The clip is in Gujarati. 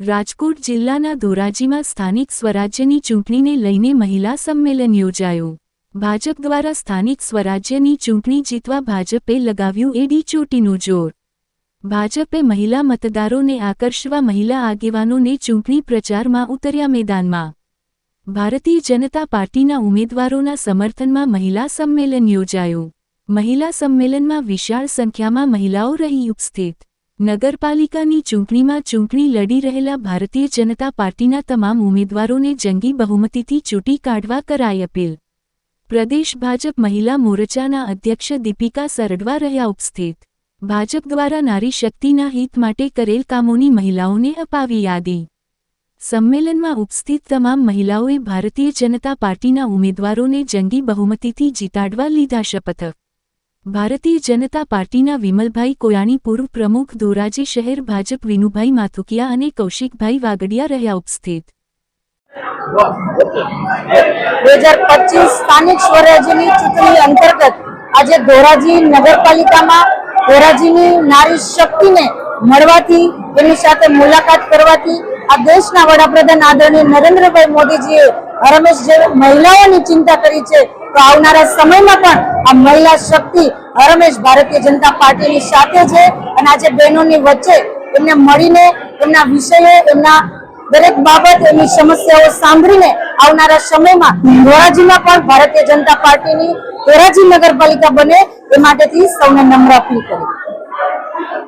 રાજકોટ જિલ્લાના ધોરાજીમાં સ્થાનિક સ્વરાજ્યની ચૂંટણીને લઈને મહિલા સંમેલન યોજાયું. ભાજપ દ્વારા સ્થાનિક સ્વરાજ્યની ચૂંટણી જીતવા ભાજપે લગાવ્યું એડી ચોટીનું જોર. ભાજપે મહિલા મતદારોને આકર્ષવા મહિલા આગેવાનોને ચૂંટણી પ્રચારમાં ઉતર્યા મેદાનમાં. ભારતીય જનતા પાર્ટીના ઉમેદવારોના સમર્થનમાં મહિલા સંમેલન યોજાયું. મહિલા સંમેલનમાં વિશાળ સંખ્યામાં મહિલાઓ રહી ઉપસ્થિત. નગરપાલિકાની ચૂંટણીમાં ચૂંટણી લડી રહેલા ભારતીય જનતા પાર્ટીના તમામ ઉમેદવારોને જંગી બહુમતીથી ચૂંટી કાઢવા કરાઈ અપીલ. પ્રદેશ ભાજપ મહિલા મોરચાના અધ્યક્ષ દીપિકા સરડવા રહ્યા ઉપસ્થિત. ભાજપ દ્વારા નારી શક્તિના હિત માટે કરેલ કામોની મહિલાઓને અપાવી યાદી. સંમેલનમાં ઉપસ્થિત તમામ મહિલાઓએ ભારતીય જનતા પાર્ટીના ઉમેદવારોને જંગી બહુમતીથી જીતાડવા લીધા શપથ. ભારતીય જનતા પાર્ટીના વિમલભાઈ કોયાણી, પૂર્વ પ્રમુખ ધોરાજી શહેર, ભાજપ વિનુભાઈ માથુકિયા અને કૌશિકભાઈ વાગડિયા રહ્યા ઉપસ્થિત. બે હજાર પચીસ સ્થાનિક સ્વરાજ્યની ચૂંટણી અંતર્ગત આજે ધોરાજી નગરપાલિકામાં ધોરાજીની નારી શક્તિને મળવાથી, એની સાથે મુલાકાત કરવાથી આ દેશના વડાપ્રધાન આદરણીય નરેન્દ્રભાઈ મોદીજીએ હરમેશ જે મહિલાઓની ચિંતા કરી છે. તો આવનારા સમયમાં પણ આ મહિલા શક્તિ હરમેશ ભારતીય જનતા પાર્ટીની સાથે છે અને આજે બહેનોની વચ્ચે એમને મળીને એમના વિષયો, એમના દરેક બાબત, એમની સમસ્યાઓ સાંભળીને આવનારા સમયમાં ધોરાજીમાં પણ ભારતીય જનતા પાર્ટીની ધોરાજી નગરપાલિકા બને એ માટેથી સૌને નમ્ર અપીલ કરી